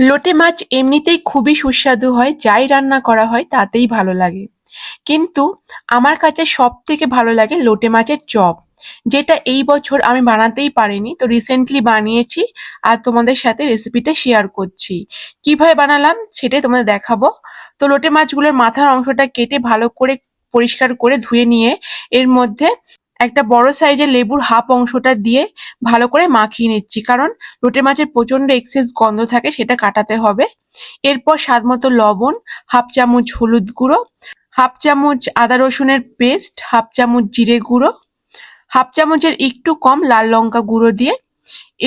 লোটে মাছ এমনিতেই খুবই সুস্বাদু হয়, যাই রান্না করা হয় তাতেই ভালো লাগে। কিন্তু আমার কাছে সব থেকে ভালো লাগে লোটে মাছের চপ, যেটা এই বছর আমি বানাতেই পারিনি। তো রিসেন্টলি বানিয়েছি আর তোমাদের সাথে রেসিপিটা শেয়ার করছি। কীভাবে বানালাম সেটাই তোমাদের দেখাবো। তো লোটে মাছগুলোর মাথার অংশটা কেটে ভালো করে পরিষ্কার করে ধুয়ে নিয়ে এর মধ্যে একটা বড় সাইজের লেবুর হাফ অংশটা দিয়ে ভালো করে মাখিয়ে নিচ্ছি। কারণ লোটে মাছের প্রচণ্ড এক্সেস গন্ধ থাকে, সেটা কাটাতে হবে। এরপর স্বাদ মতো লবণ, হাফ চামচ হলুদ গুঁড়ো, হাফ চামচ আদা রসুনের পেস্ট, হাফ চামচ জিরে গুঁড়ো, হাফ চামচের একটু কম লাল লঙ্কা গুঁড়ো দিয়ে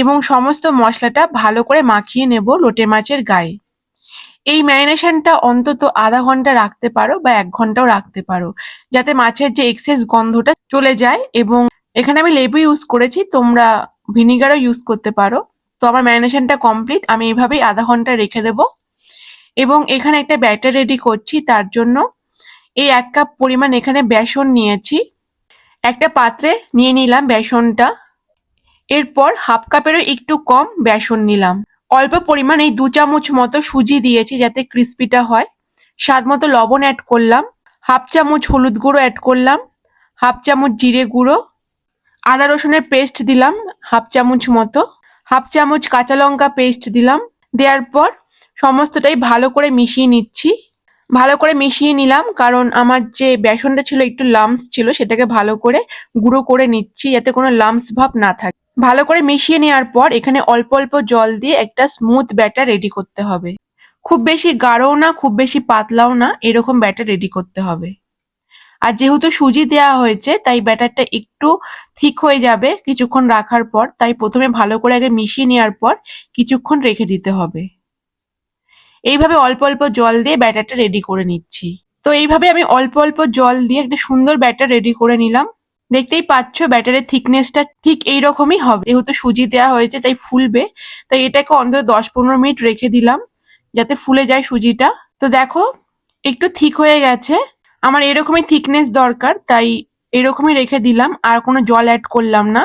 এবং সমস্ত মশলাটা ভালো করে মাখিয়ে নেব লোটে মাছের গায়ে। এই ম্যারিনেশনটা অন্তত আধা ঘণ্টা রাখতে পারো বা এক ঘন্টাও রাখতে পারো, যাতে মাছের যে এক্সেস গন্ধটা চলে যায় এবং এখানে আমি লেবু ইউজ করেছি, তোমরা ভিনিগারও ইউজ করতে পারো। তো আমার ম্যারিনেশনটা কমপ্লিট আমি এইভাবেই আধা ঘণ্টা রেখে দেব। এবং এখানে একটা ব্যাটার রেডি করছি, তার জন্য এই এক কাপ পরিমাণ এখানে বেসন নিয়েছি। একটা পাত্রে নিয়ে নিলাম বেসনটা। এরপর হাফ কাপেরও একটু কম বেসন নিলাম। অল্প পরিমাণ এই দু চামচ মতো সুজি দিয়েছি যাতে ক্রিস্পিটা হয়। স্বাদ মতো লবণ অ্যাড করলাম। হাফ চামচ হলুদ গুঁড়ো অ্যাড করলাম। হাফ চামচ জিরে গুঁড়ো, আদা রসুনের পেস্ট দিলাম হাফ চামচ মতো, হাফ চামচ কাঁচা লঙ্কা পেস্ট দিলাম। দেওয়ার পর সমস্তটাই ভালো করে মিশিয়ে নিচ্ছি। ভালো করে মিশিয়ে নিলাম কারণ আমার যে বেসনটা ছিল একটু লামস ছিল, সেটাকে ভালো করে গুঁড়ো করে নিচ্ছি যাতে কোনো লামস ভাব না থাকে। ভালো করে মিশিয়ে নেওয়ার পর এখানে অল্প অল্প জল দিয়ে একটা স্মুথ ব্যাটার রেডি করতে হবে। খুব বেশি গাঢ়ও না, খুব বেশি পাতলাও না, এরকম ব্যাটার রেডি করতে হবে। আর যেহেতু সুজি দেওয়া হয়েছে, তাই ব্যাটারটা একটু ঠিক হয়ে যাবে কিছুক্ষণ রাখার পর। তাই প্রথমে ভালো করে আগে মিশিয়ে নেওয়ার পর কিছুক্ষণ রেখে দিতে হবে। এইভাবে অল্প অল্প জল দিয়ে ব্যাটারটা রেডি করে নিচ্ছি। তো এইভাবে আমি অল্প অল্প জল দিয়ে একটা সুন্দর ব্যাটার রেডি করে নিলাম। দেখতেই পাচ্ছ ব্যাটারের থিকনেসটা ঠিক এইরকমই হবে। যেহেতু সুজি দেওয়া হয়েছে, তাই ফুলবে। তাই এটাকে অন্তত দশ পনেরো মিনিট রেখে দিলাম, যাতে ফুলে যায় সুজিটা। তো দেখো, একটু ঠিক হয়ে গেছে। আমার এরকমই থিকনেস দরকার, তাই এরকমই রেখে দিলাম, আর কোনো জল অ্যাড করলাম না।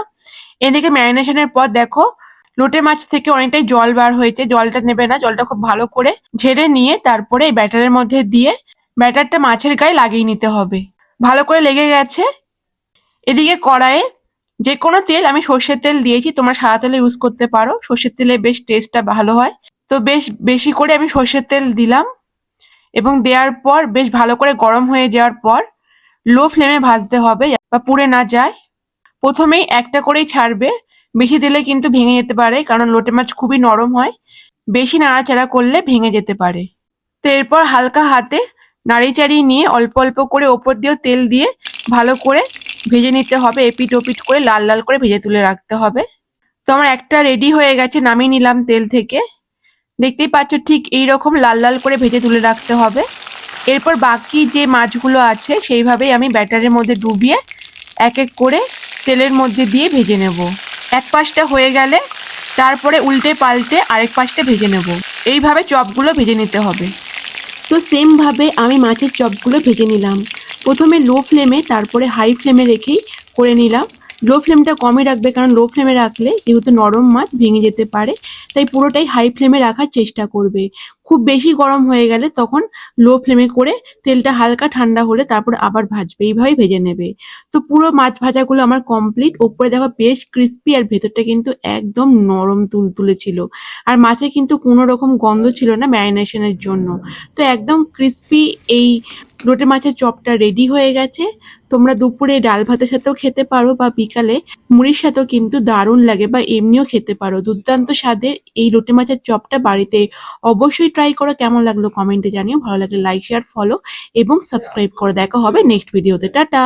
এদিকে ম্যারিনেশনের পর দেখো, লোটে মাছ থেকে অনেকটাই জল বার হয়েছে, জলটা নেবে না, জলটা খুব ভালো করে ঝেড়ে নিয়ে তারপরে এই ব্যাটারের মধ্যে দিয়ে ব্যাটারটা মাছের গায়ে লাগিয়ে নিতে হবে। ভালো করে লেগে গেছে। এদিকে কড়াইয়ে যে কোনো তেল, আমি সর্ষের তেল দিয়েছি, তোমরা সাদা তেলে ইউজ করতে পারো, সর্ষের তেলে বেশ টেস্টটা ভালো হয়। তো বেশ, বেশি করে আমি সর্ষের তেল দিলাম। এবং দেওয়ার পর বেশ ভালো করে গরম হয়ে যাওয়ার পর লো ফ্লেমে ভাজতে হবে, বা পুড়ে না যায়। প্রথমেই একটা করেই ছাড়বে। বেশি দিলে কিন্তু ভেঙে যেতে পারে, কারণ লোটে মাছ খুবই নরম হয়। বেশি নাড়াচাড়া করলে ভেঙে যেতে পারে। তো এরপর হালকা হাতে নাড়ি চাড়িয়ে নিয়ে অল্প অল্প করে ওপর দিয়েও তেল দিয়ে ভালো করে ভেজে নিতে হবে। এপিট ওপিট করে লাল লাল করে ভেজে তুলে রাখতে হবে। তো আমার একটা রেডি হয়ে গেছে, নামিয়ে নিলাম তেল থেকে। দেখতেই পাচ্ছ ঠিক এই রকম লাল লাল করে ভেজে তুলে রাখতে হবে। এরপর বাকি যে মাছগুলো আছে, সেইভাবেই আমি ব্যাটারের মধ্যে ডুবিয়ে এক এক করে তেলের মধ্যে দিয়ে ভেজে নেব। এক পাশটা হয়ে গেলে তারপরে উল্টে পাল্টে আরেক পাশটা ভেজে নেব। এইভাবে চপগুলো ভেজে নিতে হবে। তো সেমভাবে আমি মাছের চপগুলো ভেজে নিলাম। প্রথমে লো ফ্লেমে, তারপরে হাই ফ্লেমে রেখেই করে নিলাম। লো ফ্লেমটা কমই রাখবে, কারণ লো ফ্লেমে রাখলে যেহেতু নরম মাছ ভেঙে যেতে পারে, তাই পুরোটাই হাই ফ্লেমে রাখার চেষ্টা করবে। খুব বেশি গরম হয়ে গেলে তখন লো ফ্লেমে করে তেলটা হালকা ঠান্ডা হলে তারপর আবার ভাজবে, এইভাবেই ভেজে নেবে। তো পুরো মাছ ভাজাগুলো আমার কমপ্লিট ওপরে দেখো বেশ ক্রিস্পি আর ভেতরটা কিন্তু একদম নরম তুল তুলেছিল। আর মাছে কিন্তু কোনো রকম গন্ধ ছিল না ম্যারিনেশনের জন্য। তো একদম ক্রিস্পি এই লোটে মাছের চপটা রেডি হয়ে গেছে। তোমরা দুপুরে ডাল ভাতের সাথেও খেতে পারো বা বিকালে মুড়ির সাথেও কিন্তু দারুণ লাগে বা এমনিও খেতে পারো। দুর্দান্ত স্বাদের এই লোটে মাছের চপটা বাড়িতে অবশ্যই ট্রাই করো। কেমন লাগল কমেন্টে জানিও। ভালো লাগলে লাইক শেয়ার ফলো এবং সাবস্ক্রাইব করে। দেখা হবে নেক্সট ভিডিওতে টাটা!